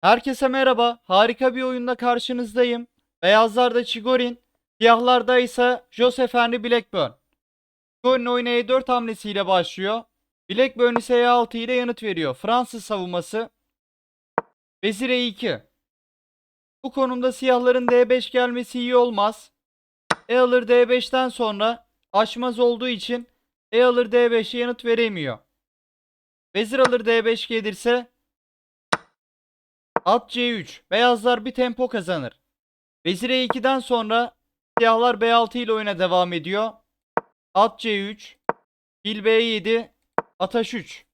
Herkese merhaba. Harika bir oyunda karşınızdayım. Beyazlarda Chigorin, siyahlarda ise Joseph Henry Blackburn. Chigorin oyuna E4 hamlesiyle başlıyor. Blackburn ise E6 ile yanıt veriyor. Fransız savunması. Vezir E2. Bu konumda siyahların D5 gelmesi iyi olmaz. E alır D5'ten sonra aşmaz olduğu için E alır D5'e yanıt veremiyor. Vezir alır D5 gelirse At C3. Beyazlar bir tempo kazanır. Vezir E2'den sonra siyahlar B6 ile oyuna devam ediyor. At C3. Fil B7. At H3.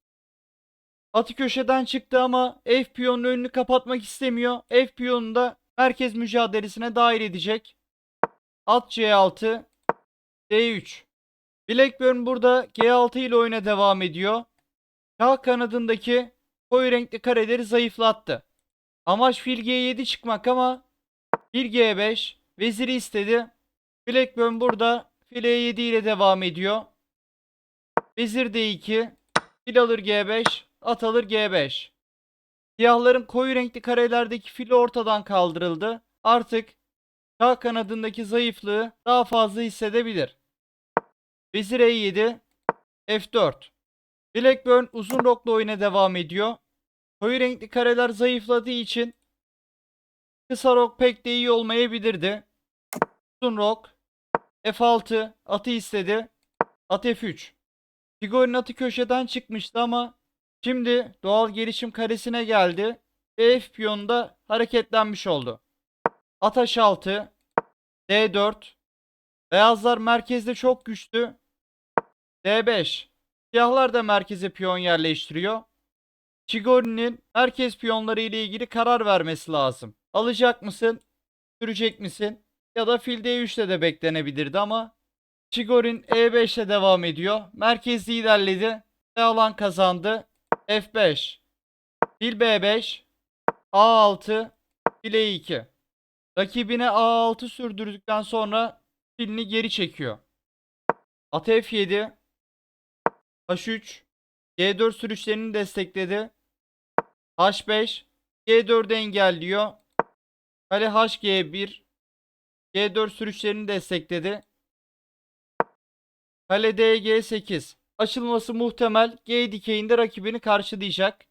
Atı köşeden çıktı ama F piyonun önünü kapatmak istemiyor. F piyonunu da merkez mücadelesine dahil edecek. At C6. D3. Blackburn burada G6 ile oyuna devam ediyor. Şah kanadındaki koyu renkli kareleri zayıflattı. Amaç fil G7 çıkmak ama fil G5 veziri istedi. Blackburn burada fil E7 ile devam ediyor. Vezir D2 fil alır G5 at alır G5. Siyahların koyu renkli karelerdeki fili ortadan kaldırıldı. Artık sağ kanadındaki zayıflığı daha fazla hissedebilir. Vezir E7 F4 Blackburn uzun rokla oyuna devam ediyor. Koyu renkli kareler zayıfladığı için kısa rok pek de iyi olmayabilirdi. Uzun rok F6 atı istedi. At F3. Figur'un atı köşeden çıkmıştı ama şimdi doğal gelişim karesine geldi ve F piyonunda hareketlenmiş oldu. At H6 D4 Beyazlar merkezde çok güçlü. D5 Siyahlar da merkeze piyon yerleştiriyor. Chigori'nin merkez piyonları ile ilgili karar vermesi lazım. Alacak mısın? Sürecek misin? Ya da fil D3'te de beklenebilirdi ama Chigorin E5 ile devam ediyor. Merkezli ilerledi. Ve alan kazandı. F5 Fil B5 A6 Fil E2 Rakibine A6 sürdürdükten sonra filini geri çekiyor. At F7 H3 G4 sürüşlerini destekledi. H5 G4'ü engelliyor. Kale HG1 G4 sürüşlerini destekledi. Kale DG8 açılması muhtemel. G dikeyinde rakibini karşılayacak.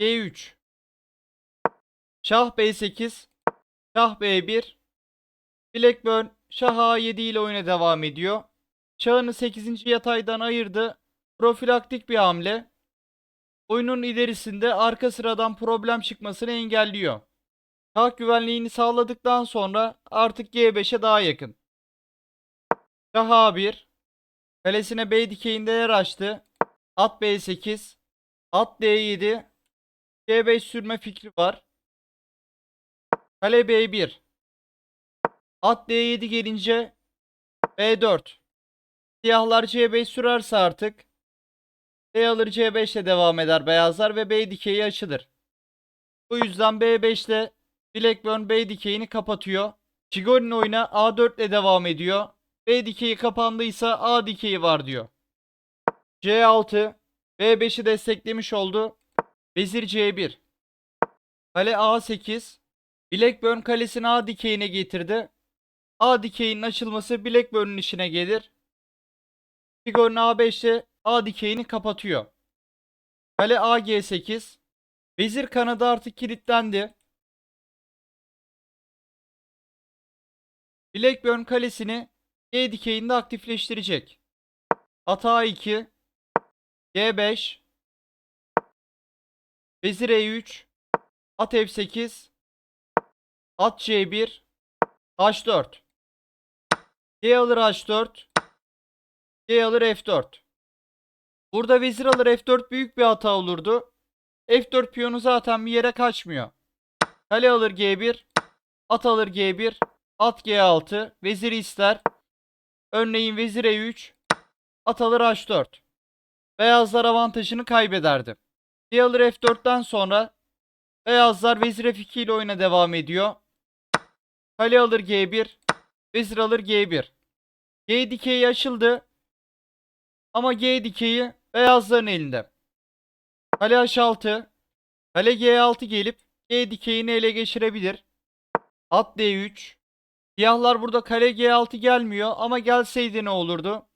G3 Şah B8 Şah B1 Blackburn Şah A7 ile oyuna devam ediyor. Şahını 8. yataydan ayırdı. Profilaktik bir hamle. Oyunun ilerisinde arka sıradan problem çıkmasını engelliyor. Şah güvenliğini sağladıktan sonra artık G5'e daha yakın. Şah A1 Kalesine B dikeyinde yer açtı. At B8 At D7 G5 sürme fikri var. Kale B1 At D7 gelince B4 Siyahlar C5 sürerse artık B alır C5 ile devam eder beyazlar ve B dikeyi açılır. Bu yüzden B5 ile Blackburn B dikeyini kapatıyor. Chigorin oyuna A4 ile devam ediyor. B dikeyi kapandıysa A dikeyi var diyor. C6 B5'i desteklemiş oldu. Vezir C1 Kale A8 Blackburn kalesini A dikeyine getirdi. A dikeyinin açılması Blackburn'un işine gelir. Chigorin A5'te A dikeyini kapatıyor. Kale AG8. Vezir kanadı artık kilitlendi. Blackburn kalesini G dikeyinde aktifleştirecek. At A2. G5. Vezir E3. At F8. At C1. H4. G alır H4. G alır F4. Burada vezir alır F4 büyük bir hata olurdu. F4 piyonu zaten bir yere kaçmıyor. Kale alır G1. At alır G1. At G6. Veziri ister. Örneğin vezir E3. At alır H4. Beyazlar avantajını kaybederdi. G alır F4'ten sonra beyazlar vezir F2 ile oyuna devam ediyor. Kale alır G1. Vezir alır G1. G dikeyi açıldı. Ama G dikeyi beyazların elinde. Kale H6. Kale G6 gelip G dikeyini ele geçirebilir. At D3. Siyahlar burada kale G6 gelmiyor ama gelseydi ne olurdu?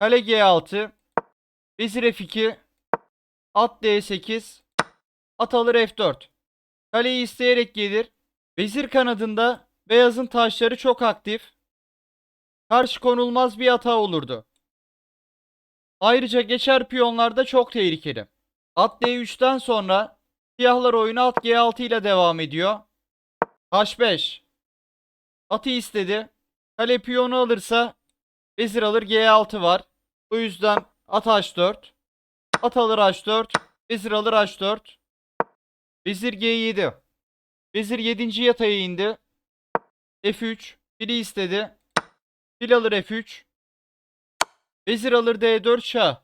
Kale G6. Vezir F2. At D8. At alır F4. Kaleyi isteyerek gelir. Vezir kanadında beyazın taşları çok aktif. Karşı konulmaz bir hata olurdu. Ayrıca geçer piyonlar da çok tehlikeli. At D3'ten sonra siyahlar oyunu at G6 ile devam ediyor. H5. Atı istedi. Kale piyonu alırsa vezir alır G6 var. Bu yüzden at H4. At alır H4. Vezir alır H4. Vezir G7. Vezir 7. yataya indi. F3. Fili istedi. Fil alır F3. Vezir alır D4 şah.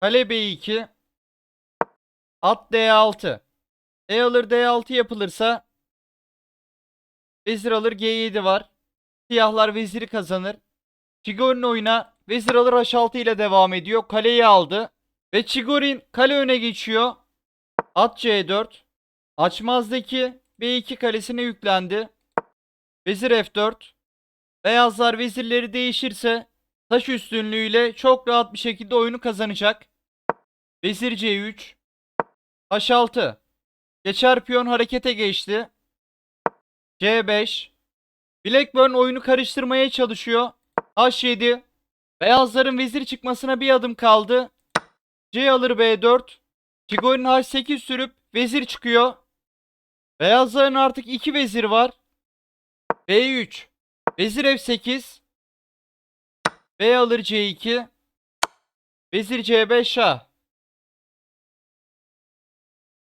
Kale B2. At D6. E alır D6 yapılırsa Vezir alır G7 var. Siyahlar veziri kazanır. Chigorin oyuna vezir alır H6 ile devam ediyor. Kaleyi aldı. Ve Chigorin kale öne geçiyor. At C4. Açmazdaki B2 kalesine yüklendi. Vezir F4. Beyazlar vezirleri değişirse taş üstünlüğüyle çok rahat bir şekilde oyunu kazanacak. Vezir C3. H6. Geçer piyon harekete geçti. C5. Blackburn oyunu karıştırmaya çalışıyor. H7. Beyazların vezir çıkmasına bir adım kaldı. C alır B4. Chigorin H8 sürüp vezir çıkıyor. Beyazların artık iki vezir var. B3. Vezir F8. B alır C2. Vezir C5 şah.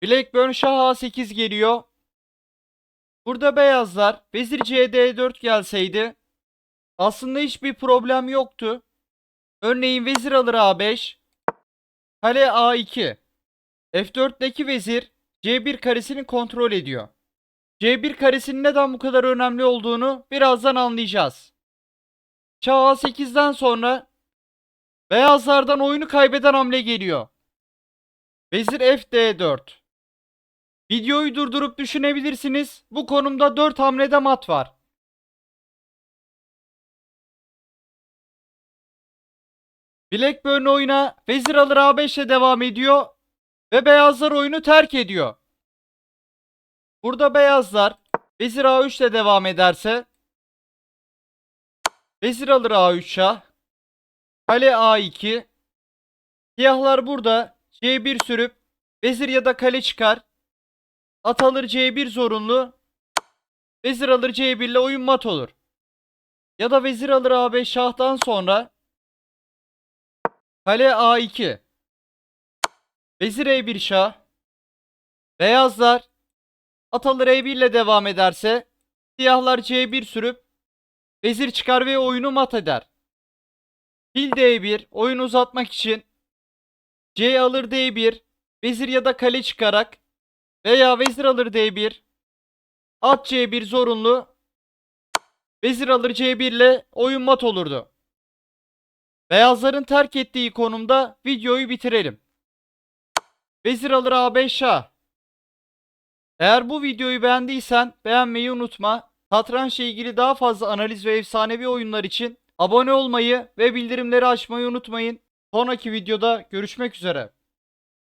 Blackburn şah A8 geliyor. Burada beyazlar vezir CD4 gelseydi aslında hiçbir problem yoktu. Örneğin vezir alır A5. Kale A2. F4'teki vezir C1 karesini kontrol ediyor. C1 karesinin neden bu kadar önemli olduğunu birazdan anlayacağız. Şah A8'den sonra beyazlardan oyunu kaybeden hamle geliyor. Vezir FD4. Videoyu durdurup düşünebilirsiniz. Bu konumda 4 hamlede mat var. Blackburn oyuna vezir alır A5 ile devam ediyor ve beyazlar oyunu terk ediyor. Burada beyazlar vezir A3 ile devam ederse vezir alır A3 şah kale A2 siyahlar burada C1 sürüp vezir ya da kale çıkar At alır C1 zorunlu. Vezir alır C1 ile oyun mat olur. Ya da vezir alır A5 şahtan sonra kale A2. Vezir E1 şah. Beyazlar at alır E1 ile devam ederse siyahlar C1 sürüp vezir çıkar ve oyunu mat eder. Fil D1 oyunu uzatmak için C alır D1 vezir ya da kale çıkarak veya vezir alır D1. At C1 zorunlu. Vezir alır C1 ile oyun mat olurdu. Beyazların terk ettiği konumda videoyu bitirelim. Vezir alır A5 şah. Eğer bu videoyu beğendiysen beğenmeyi unutma. Satrançla ilgili daha fazla analiz ve efsanevi oyunlar için abone olmayı ve bildirimleri açmayı unutmayın. Sonraki videoda görüşmek üzere.